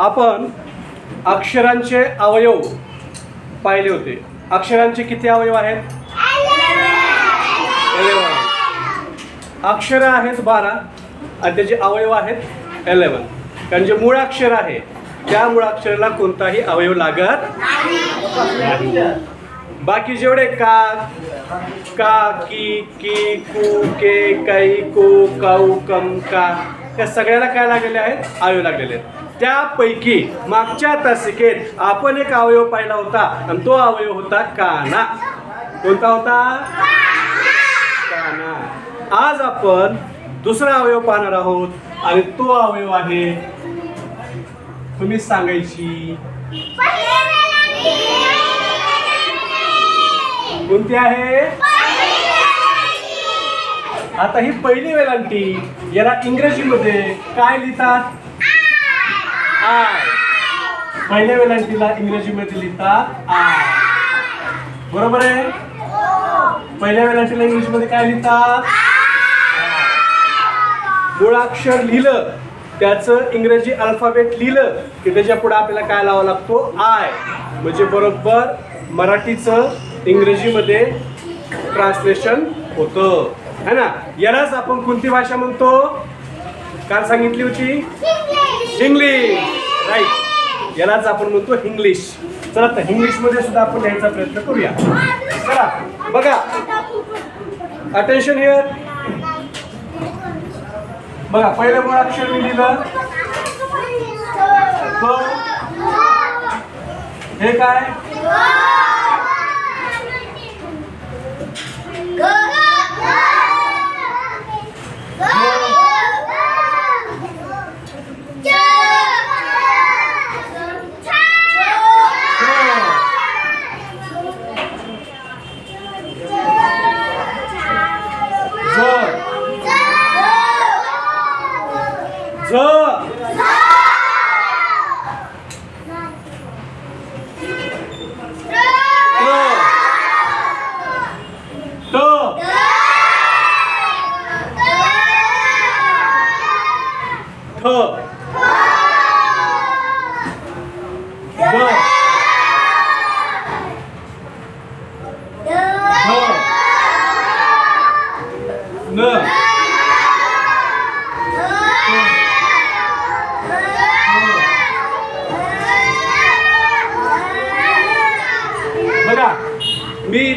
आपण अक्षरांचे अवयव पाहिले होते. अक्षरांचे किती अवयव आहेत? एलेवन अक्षरं आहेत बारा आणि त्याचे अवयव आहेत एलेवन कारण जे मूळ अक्षर आहे त्या मूळ अक्षराला कोणताही अवयव लागत बाकी जेवढे का का की की कू के कै को काऊ कम का या सगळ्याला काय लागलेले आहेत? अवयव लागलेले आहेत. त्यापैकी मागच्या तासिकेत आपण एक अवयव पाहिला होता आणि तो अवयव होता काना. कोणता होता? काना. आज आपण दुसरा अवयव पाहणार आहोत आणि तो अवयव आहे तुम्ही सांगायची. कोणती आहे? आता ही पहिली वेलांटी याला इंग्रजीमध्ये काय लिहितात? आय. पहिल्या वेलांटीला इंग्रजीमध्ये लिहितात आय. बरोबर आहे? पहिल्या वेलांटीला इंग्रजीमध्ये काय लिहितात मुळाक्षर लिहिलं. त्याचं इंग्रजी अल्फाबेट लिहिलं की त्याच्या पुढे आपल्याला काय लावा लागतो? आय. म्हणजे बरोबर मराठीचं इंग्रजीमध्ये ट्रान्सलेशन होतं. है ना? यालाच आपण कोणती भाषा म्हणतो? काल सांगितली होती? इंग्लिश राईट यालाच आपण म्हणतो इंग्लिश चला तर इंग्लिशमध्ये सुद्धा आपण लिहायचा प्रयत्न करूया. चला बघा. अटेन्शन हिअर बघा पहिलं मूळ अक्षर मी लिहिलं. हे काय?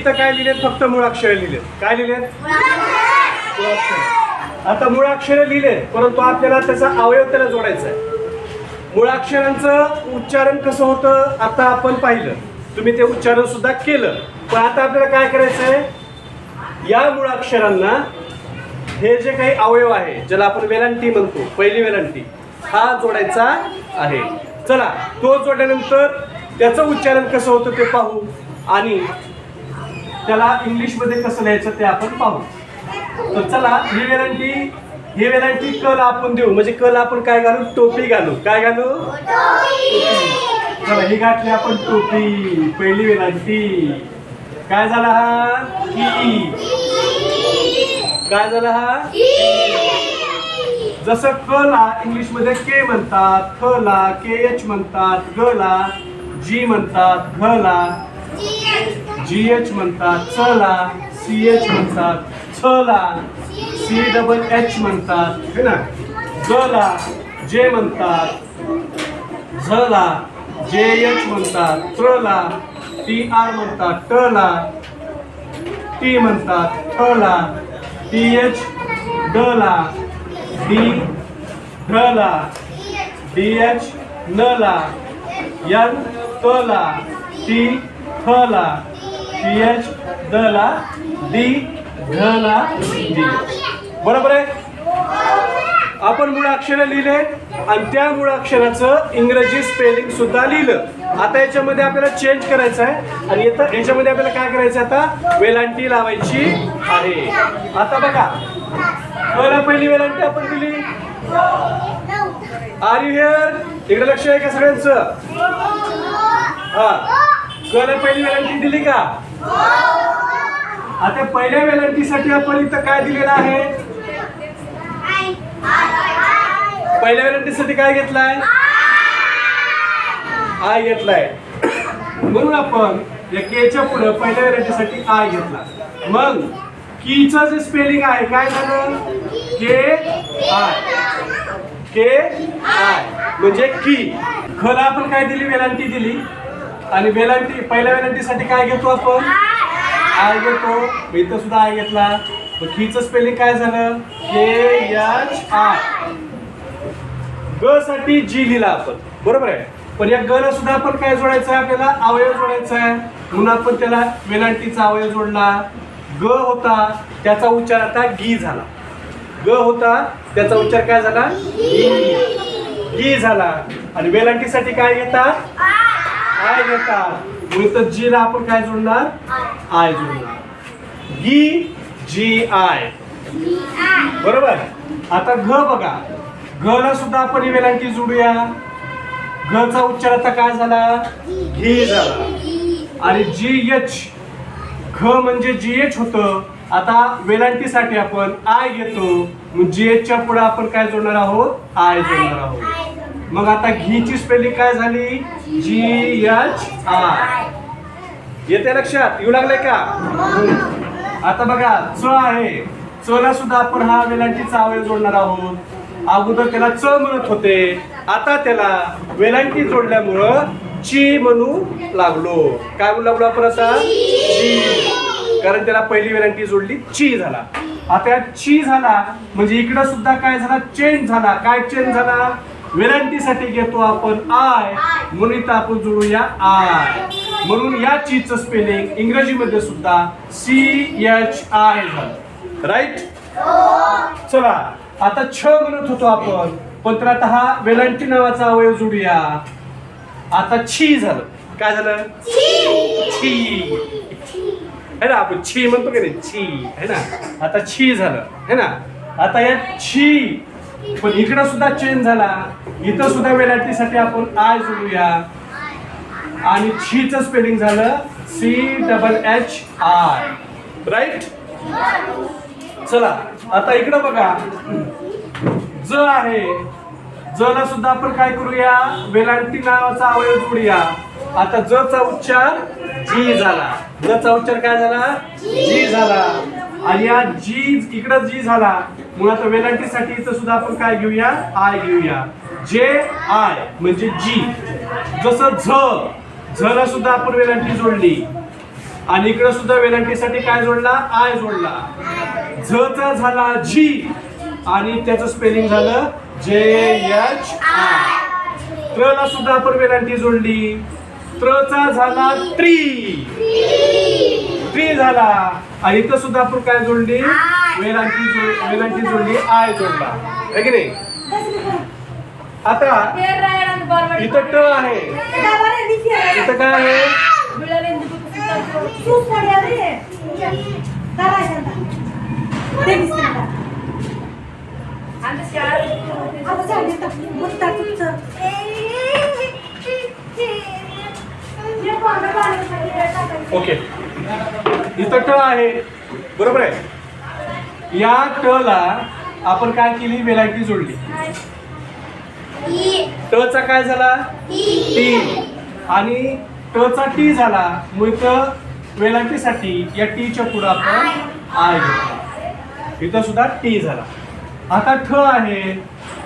इथं काय लिहिलेत? फक्त मूळाक्षरे लिहिलेत. काय लिहिलेत? मुळाक्षर. आता मुळाक्षर लिहिलेत परंतु आपल्याला त्याचा अवयव त्याला जोडायचा आहे. मुळाक्षरांचं उच्चारण कसं होतं आता आपण पाहिलं. तुम्ही ते उच्चारण सुद्धा केलं. पण आता आपल्याला काय करायचं आहे? या मुळाक्षरांना हे जे काही अवयव आहे ज्याला आपण वेलांटी म्हणतो पहिली वेलांटी हा जोडायचा आहे. चला तो जोडल्यानंतर त्याचं उच्चारण कसं होतं ते पाहू. आणि त्याला इंग्लिशमध्ये कसं लिहायचं ते आपण पाहू. तर चला ही वेलांटी ही वेलांटी कल आपण देऊ. म्हणजे कल आपण काय घालू? टोपी घालू. काय घालू? चला ही घातली आपण टोपी. पहिली वेलांटी. काय झाला हा? की काय झाला हा? जसं क ला इंग्लिशमध्ये के म्हणतात ख ला के एच म्हणतात ग ला जी म्हणतात घ ला जी एच म्हणतात च ला सी एच म्हणतात छ ला सी डबल एच म्हणतात है ना? ग ला जे म्हणतात झ ला जे एच म्हणतात त्र ला टी आर म्हणतात ट ला टी म्हणतात ठ ला टी एच ड ला डी ढ ला डी एच न ला एन त ला टी थ ला. एच द ला डी घ ला डी. बरोबर आहे? आपण मुळाक्षरं लिहिले आणि त्या मुळाक्षराचं इंग्रजी स्पेलिंग सुद्धा लिहिलं. आता याच्यामध्ये आपल्याला चेंज करायचं आहे. आणि याच्यामध्ये आपल्याला काय करायचं आता? वेलांटी लावायची आहे. आता बघा. पहिला पहिली वेलांटी आपण दिली. आर यू हिअर इकडे लक्ष आहे का सगळ्यांचं? हा. कळलं पहिली वेलांटी दिली का? आता पहिल्या वेलांटीसाठी आपण इथं काय दिलेलं आहे? पहिल्या वेलांटीसाठी काय घेतलाय? आय घेतलाय. म्हणून आपण या केच्या पुढे पहिल्या व्हेरायटीसाठी आय घेतला. मग कीचं जे स्पेलिंग आहे काय झालं? के आय के आय म्हणजे की खला आपण काय दिली? वेलांटी दिली. आणि वेलांटी पहिल्या वेलांटीसाठी काय घेतो आपण? आय. घेतो. मग इथं सुद्धा आय घेतला. मग कीचं स्पेलिंग काय झालं? K H I. ग साठी जी लिहिला आपण. बरोबर आहे? पण या ग ला सुद्धा आपण काय जोडायचं आहे आपल्याला? अवयव जोडायचा आहे. म्हणून आपण त्याला वेलांटीचा अवयव जोडला. ग होता त्याचा उच्चार आता गी झाला. ग होता त्याचा उच्चार काय झाला? गी. झाला. आणि वेलांटीसाठी काय घेतात आय घेतात. म्हणून तर जी ला आपण काय जोडणार? आय. जोडणार. गी जी आय बरोबर? आता घ बघा. घ ला सुद्धा आपण वेलांटी जोडूया. घ चा उच्चार आता काय झाला? घी झाला. आणि जी एच घ म्हणजे जी एच होतं. आता वेलांटीसाठी आपण आय घेतो. जी एच च्या पुढे आपण काय जोडणार आहोत? आय जोडणार आहोत. मग आता घीची स्पेलिंग काय झाली? जी एच आर येते लक्षात? येऊ लागले का? आता बघा च आहे. च ला सुद्धा आपण हा वेलांटीचा अवयव जोडणार आहोत. अगोदर त्याला च म्हणत होते. आता त्याला वेलांटी जोडल्यामुळं ची म्हणू लागलो. काय म्हणू लागलो आपण आता? ची. कारण त्याला पहिली वेलांटी जोडली ची झाला. आता ची झाला म्हणजे इकडं सुद्धा काय झाला? चेंज झाला. काय चेंज झाला? विनंतीसाठी घेतो आपण आय. म्हणून इथं आपण जोडूया आय. म्हणून या चीजचं स्पेलिंग इंग्रजीमध्ये सुद्धा सी एच आय झालं. राईट चला आता छ म्हणत होतो आपण पण तर आता हा वेलांटी नावाचा अवयव जोडूया. आता छी झालं. काय झालं? छी. है ना आपण छी म्हणतो की नाही? छी. है ना? आता छी झालं. है ना? आता या छी पण इकडं सुद्धा चेंज झाला. इथं सुद्धा वेलांटीसाठी आपण आय जोडूया. आणि छीचं स्पेलिंग झालं C double H R right चला आता इकडं बघा. ज आहे. ज ला सुद्धा आपण काय करूया? वेलांटी नावाचा अवयव जोडूया. आता ज चा उच्चार जी झाला. ज चा उच्चार काय झाला? जी झाला. आणि या जी इकडं जी झाला. मग आता वेलांटीसाठी इथं सुद्धा आपण काय घेऊया? आय घेऊया. जे आय म्हणजे जी जसं झ झ सुद्धा आपण वेलांटी जोडली. आणि इकडं सुद्धा वेलांटीसाठी काय जोडला? आय जोडला. झ चा झाला जी आणि त्याचं स्पेलिंग झालं जे एच आय त्रला सुद्धा आपण वेलांटी जोडली. त्रचा झाला ट्री ट्री झाला. आणि इथं सुद्धा आपण काय जोडली? वेलांटी जोड वेलांटी जोडली आय जोडला. है की नाही? आता इथं ट आहे. इथं काय आहे? ओके. इथं ट आहे. बरोबर आहे? या ट ला आपण काय केली? वेलांटी जोडली. ट चा काय झाला? टी. आणि ट चा टी झाला. मग इथं वेलांटीसाठी या टीच्या पुढं आपण आय. घेतला. इथं सुद्धा टी झाला. आता ठ आहे.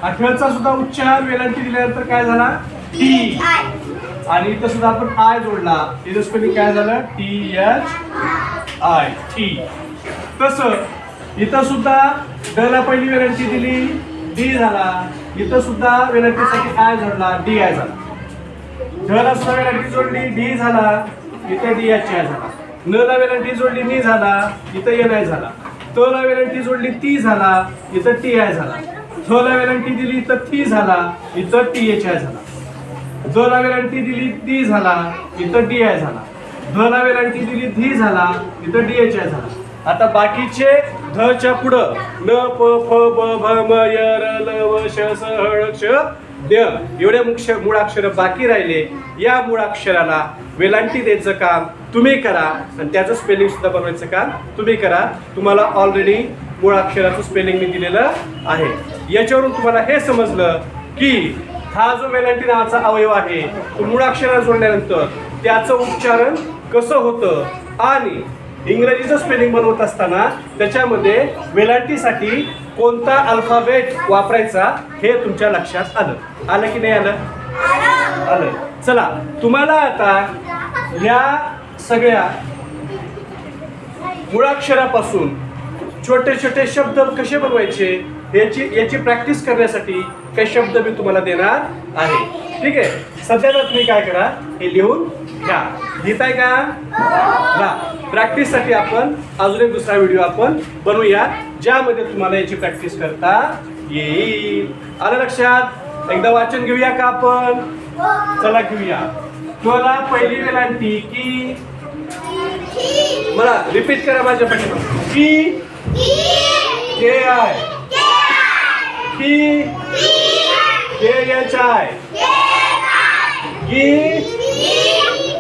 हा ठ चा सुद्धा उच्चार वेलांटी दिल्यानंतर काय झाला? टी. आणि इथं सुद्धा आपण आय जोडला. इथं काय झालं? T H. आय टी तस इथं सुद्धा ड ला पहिली वेलांटी दिली डी झाला. इथं सुद्धा वेलांटीसाठी आय जोडला डी आय झाला. ढला सुद्धा वेलांटी जोडली डी झाला. इथं डी एच आय झाला. न ला वेलांटी जोडली नी झाला. इथं एन आय झाला. त ला वेलांटी जोडली ती झाला. इथं टी आय झाला. थ ला वेलांटी दिली तर थी झाला. इथं टी एच आय झाला. ज ला वेलांटी दिली ती झाला. इथं डी आय झाला. ध ला वेलांटी दिली धी झाला. इथं डी एच आहे झाला. आता बाकीचे ध च्या पुढं. न प फ ब भ म य र ल व श स ह क्ष ड. एवढे मुख्य मुळाक्षर बाकी राहिले. या मुळाक्षराला वेलांटी द्यायचं काम तुम्ही करा. आणि त्याचं स्पेलिंग सुद्धा बनवायचं काम तुम्ही करा. तुम्हाला ऑलरेडी मुळाक्षराचं स्पेलिंग मी दिलेलं आहे. याच्यावरून तुम्हाला हे समजलं की हा जो वेलांटी नावाचा अवयव आहे तो मुळाक्षराला जोडल्यानंतर त्याचं उच्चारण कसं होतं? आणि इंग्रजीचं स्पेलिंग बनवत असताना त्याच्यामध्ये वेलांटीसाठी कोणता अल्फाबेट वापरायचा हे तुमच्या लक्षात आलं. आलं की नाही आलं? आलं. चला तुम्हाला आता ह्या सगळ्या मुळाक्षरापासून छोटे छोटे शब्द कसे बनवायचे याची याची प्रॅक्टिस करण्यासाठी काही शब्द मी तुम्हाला देणार आहे. ठीक आहे? सध्याला तुम्ही काय करा हे लिहून घ्या लिहिताय का हा प्रॅक्टिससाठी आपण अजून एक दुसरा व्हिडिओ आपण बनवूया ज्यामध्ये तुम्हाला याची प्रॅक्टिस करता येईल आलं लक्षात एकदा वाचन घेऊया का आपण चला घेऊया तुला पहिली वेलांटी की मला रिपीट करा माझ्या पाठीमागे की के आय की के एच आय की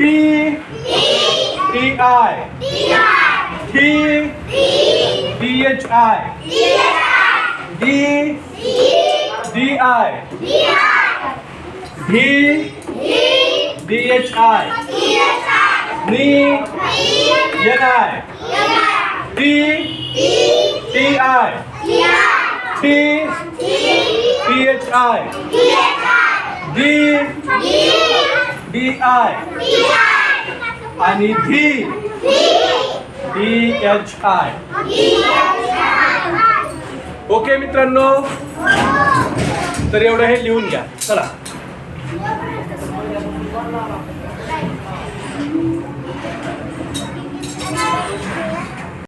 I T T I T D H I D D I D D H I नी N I T T I T T H I D D I. आणि धी. D H I. Okay मित्रांनो. तर एवढं हे लिहून घ्या. चला.